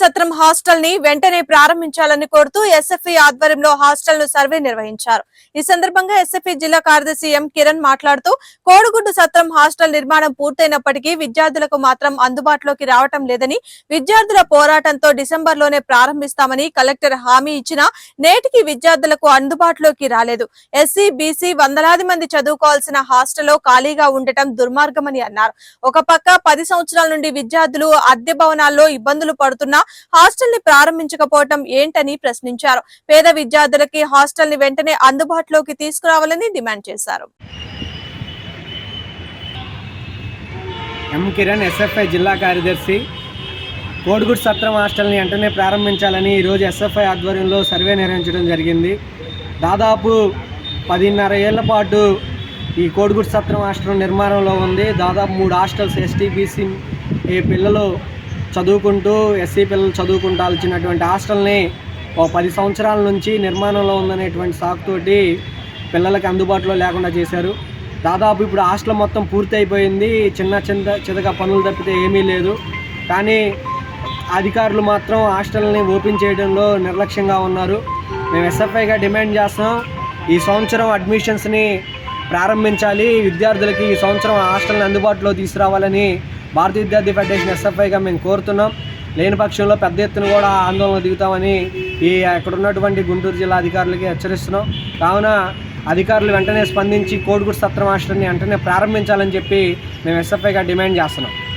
సత్రం హాస్టల్ని వెంటనే ప్రారంభించాలని కోరుతూ ఎస్ఎఫ్ఈ ఆధ్వర్యంలో హాస్టల్ను సర్వే నిర్వహించారు. ఈ సందర్భంగా ఎస్ఎఫ్ఈ జిల్లా కార్యదర్శి ఎం కిరణ్ మాట్లాడుతూ కోడిగుడ్డు సత్రం హాస్టల్ నిర్మాణం పూర్తయినప్పటికీ విద్యార్థులకు మాత్రం అందుబాటులోకి రావటం లేదని విద్యార్థుల పోరాటంతో డిసెంబర్లోనే ప్రారంభిస్తామని కలెక్టర్ హామీ ఇచ్చినా నేటికి విద్యార్థులకు అందుబాటులోకి రాలేదు. ఎస్సీ బీసీ వందలాది మంది చదువుకోవాల్సిన హాస్టల్లో ఖాళీగా ఉండటం దుర్మార్గమని అన్నారు. ఒక పక్క పది సంవత్సరాల నుండి విద్యార్థులు అద్దె భవనాల్లో ఇబ్బందులు పడుతున్నా హాస్టల్ని ప్రారంభించకపోవటం ఏంటని ప్రశ్నించారు. పేద విద్యార్థులకి హాస్టల్ని వెంటనే అందుబాటులోకి తీసుకురావాలని డిమాండ్ చేశారు. ఎం కిరణ్ ఎస్ఎఫ్ఐ జిల్లా కార్యదర్శి కోడిగుడ్ సత్రం హాస్టల్ని వెంటనే ప్రారంభించాలని ఈరోజు ఎస్ఎఫ్ఐ ఆధ్వర్యంలో సర్వే నిర్వహించడం జరిగింది. దాదాపు పదిన్నర ఏళ్ళ పాటు ఈ కోడిగుడ్ సత్రం హాస్టల్ నిర్మాణంలో ఉంది. దాదాపు మూడు హాస్టల్స్ ఎస్టీబీసీ పిల్లలు చదువుకుంటూ ఎస్సీ పిల్లలు చదువుకుంటాల్సినటువంటి హాస్టల్ని ఓ పది సంవత్సరాల నుంచి నిర్మాణంలో ఉందనేటువంటి సాకుతోటి పిల్లలకి అందుబాటులో లేకుండా చేశారు. దాదాపు ఇప్పుడు హాస్టల్ మొత్తం పూర్తి అయిపోయింది చిన్న చిన్న చితక పనులు తప్పితే ఏమీ లేదు. కానీ అధికారులు మాత్రం హాస్టల్ని ఓపెన్ చేయడంలో నిర్లక్ష్యంగా ఉన్నారు. మేము ఎస్ఎఫ్ఐగా డిమాండ్ చేస్తున్నాం ఈ సంవత్సరం అడ్మిషన్స్ని ప్రారంభించాలి. విద్యార్థులకి ఈ సంవత్సరం హాస్టల్ని అందుబాటులో తీసుకురావాలని భారతీయ విద్యార్థి ఫెడరేషన్ ఎస్ఎఫ్ఐగా మేము కోరుతున్నాం. లేని పక్షంలో పెద్ద ఎత్తున కూడా ఆందోళన దిగుతామని ఈ అక్కడ ఉన్నటువంటి గుంటూరు జిల్లా అధికారులకి హెచ్చరిస్తున్నాం. కావున అధికారులు వెంటనే స్పందించి కోడిగుడి సత్రం హాస్టల్ని వెంటనే ప్రారంభించాలని చెప్పి మేము ఎస్ఎఫ్ఐగా డిమాండ్ చేస్తున్నాం.